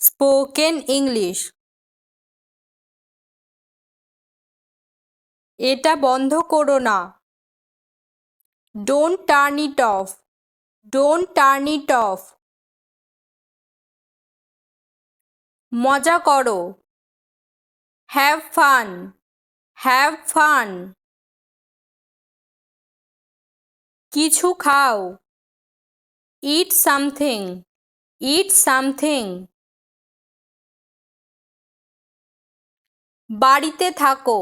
Spoken English. এটা বন্ধ করো না। Don't turn it off don't turn it off মজা করো। হ্যাভ ফান হ্যাভ ফান কিছু খাও। ইট সামথিং ইট সামথিং বাড়িতে থাকো।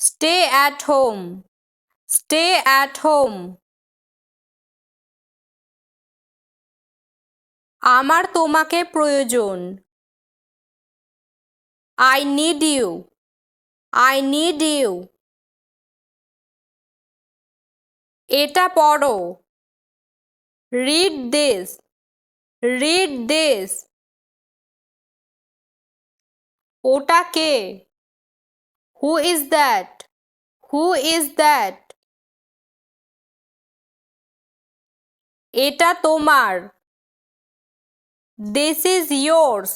Stay at home. Stay at home. আমার তোমাকে প্রয়োজন। I need you I need you এটা পড়ো। রিড দিস রিড দিস ওটা কে? Who is that who is that এটা তোমার। This is yours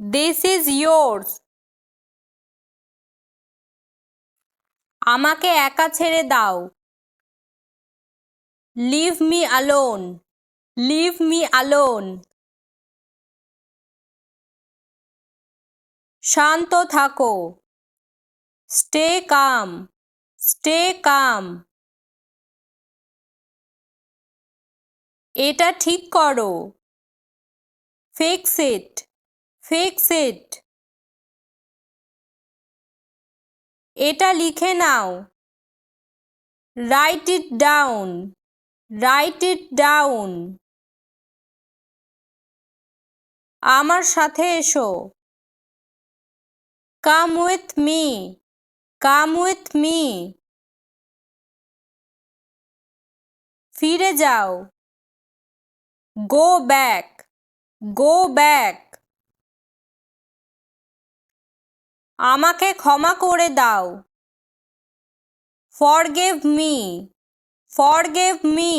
this is yours আমাকে একা ছেড়ে দাও। Leave me alone leave me alone শান্ত থাকো। Stay calm stay calm. এটা ঠিক করো। Fix it fix it. এটা লিখে নাও। Write it down, write it down. আমার সাথে এসো। Come with me come with me ফিরে যাও। গো ব্যাক গো ব্যাক আমাকে ক্ষমা করে দাও। ফরগেভ মি ফরগেভ মি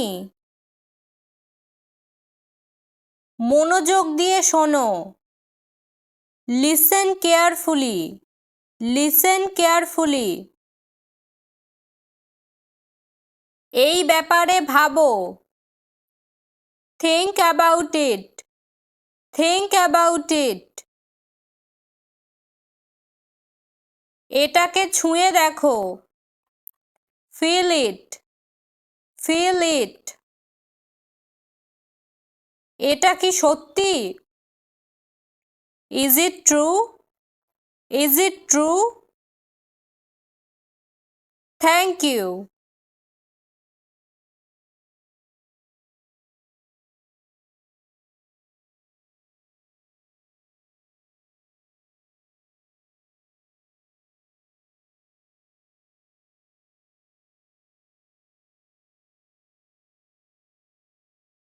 মনোযোগ দিয়ে শোনো। লিসেন কেয়ারফুলি লিসেন কেয়ারফুলি এই ব্যাপারে ভাবো। Think about it think about it এটাকে ছুঁয়ে দেখো। ফিল ইট ফিল ইট এটা কি সত্যি? Is it true? Is it true? Thank you.